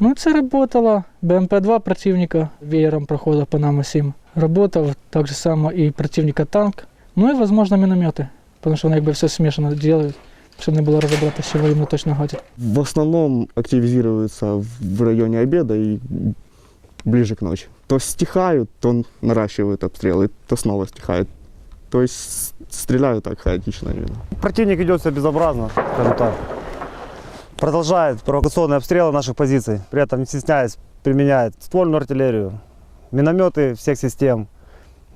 Ну, це працювало. БМП-2 противника веером проходив по нам усім. Работав так же само і противника танк. Ну і, возможно, міномети. Тому що вони якби все смішано роблять, щоб не було розібрати, що їм точно гадять. В основном активизируются в районе обеда и ближе к ночи. То стихают, то наращивают обстрелы, то снова стихают. То есть стреляют так хаотично. Противник себя безобразно, скажем так. Продолжает провокационные обстрелы наших позиций, при этом не стесняясь применяет ствольную артиллерию, минометы всех систем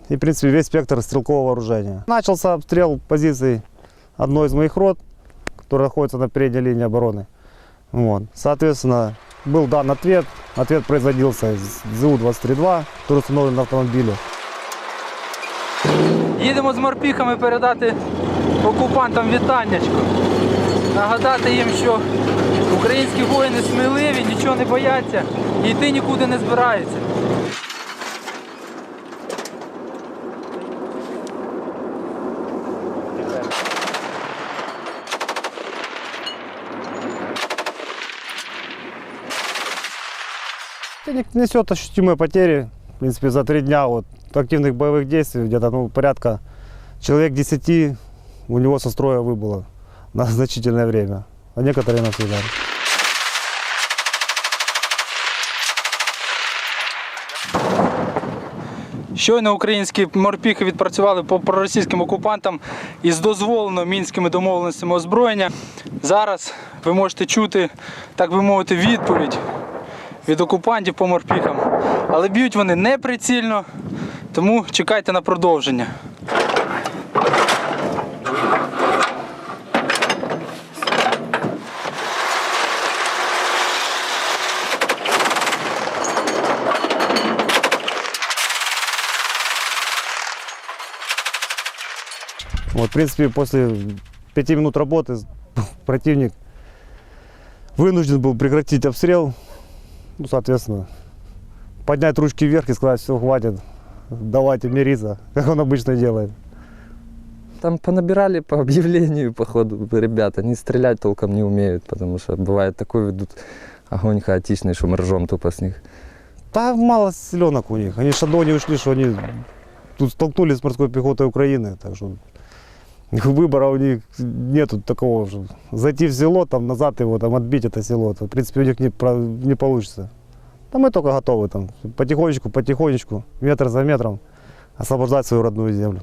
и, в принципе, весь спектр стрелкового вооружения. Начался обстрел позиций одной из моих рот, которая находится на передней линии обороны. Вот. Соответственно, был дан ответ. Ответ производился из ЗУ-23-2, который установлен на автомобиле. Їдемо з морпіхами передати окупантам вітаннячко. Нагадати їм, що українські воїни сміливі, нічого не бояться і йти нікуди не збираються. Противник несет ощутимые потери. В принципе, за три дня вот активных боевых действий где-то ну, порядка человек 10 у него со строя выбыло на значительное время, а некоторые навсегда. Щойно українські морпіхи відпрацювали по проросійським окупантам із дозволеного мінськими домовленостями озброєння. Зараз ви можете чути, так би мовити, відповідь від окупантів по морпіхам. Але б'ють вони неприцільно, тому чекайте на продовження. Вот, в принципе, после пяти минут работы противник вынужден был прекратить обстрел. Ну, соответственно, поднять ручки вверх и сказать, все, хватит, давайте мириться, как он обычно делает. Там понабирали по объявлению, походу, ребята. Они стрелять толком не умеют, потому что бывает такой ведут огонь хаотичный, что мы ржем тупо с них. Да мало селенок у них. Они не ушли, что они тут столкнулись с морской пехотой Украины. Так что выбора у них нету такого, что зайти в село, там назад его там отбить это село. То, в принципе, у них не, про- не получится. Да мы только готовы там потихонечку, потихонечку, метр за метром освобождать свою родную землю.